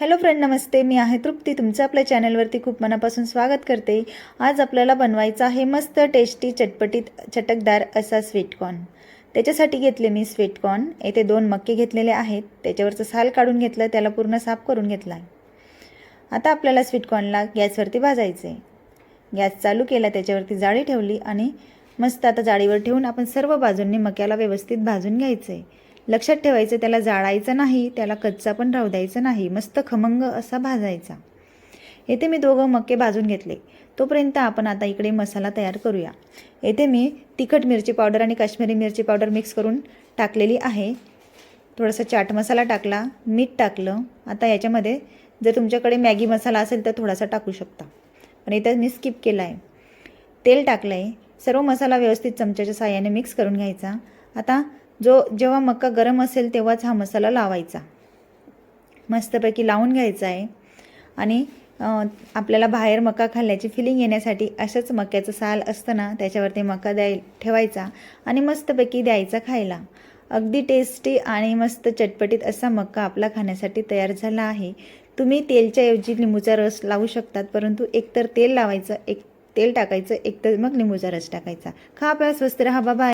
Hello friend नमस्ते. मी आहे तृप्ती. तुमचं आपल्या चॅनलवरती खूप मनापासून स्वागत करते. आज आपल्याला बनवायचं आहे मस्त टेस्टी चटपटीत चटकदार असा स्वीटकॉर्न त्याच्यासाठी घेतले मी स्वीटकॉर्न येथे दोन मक्के घेतलेले आहेत. त्याच्यावरचं साल काढून घेतलं. त्याला पूर्ण साफ करून घेतला आता आपल्याला स्वीटकॉर्नला गॅसवरती भाजायचं आहे गॅस चालू केला त्याच्यावरती जाळी ठेवली आणि मस्त आता जाळीवर ठेवून आपण सर्व बाजूंनी मक्याला व्यवस्थित भाजून घ्यायचं आहे लक्षात ठेवायचं त्याला जाळायचं नाही त्याला कच्चा पण राहू द्यायचं नाही मस्त खमंग असा भाजायचा. येथे मी दोघं मक्के भाजून घेतले. तोपर्यंत आपण आता इकडे मसाला तयार करूया. येथे मी तिखट मिरची पावडर आणि काश्मीरी मिरची पावडर मिक्स करून टाकलेली आहे. थोडासा चाट मसाला टाकला मीठ टाकलं. आता याच्यामध्ये जर तुमच्याकडे मॅगी मसाला असेल तर थोडासा टाकू शकता. पण इथं मी स्किप केला आहे तेल टाकलं आहे सर्व मसाला व्यवस्थित चमच्याच्या साह्याने मिक्स करून घ्यायचा. आता जो जेव्हा मक्का गरम असेल तेव्हाच हा मसाला लावायचा. मस्तपैकी लावून घ्यायचा आहे. आणि आपल्याला बाहेर मका खाल्ल्याची फिलिंग येण्यासाठी असंच मक्याचं साल असतं ना त्याच्यावरती मका द्याय ठेवायचा आणि मस्तपैकी द्यायचा खायला. अगदी टेस्टी आणि मस्त चटपटीत असा मक्का आपला खाण्यासाठी तयार झाला आहे. तुम्ही तेलच्या ऐवजी लिंबूचा रस लावू शकतात परंतु एकतर तेल लावायचं एक तेल टाकायचं एकतर मग लिंबूचा रस टाकायचा. खा आपल्याला स्वस्त राहा बाबा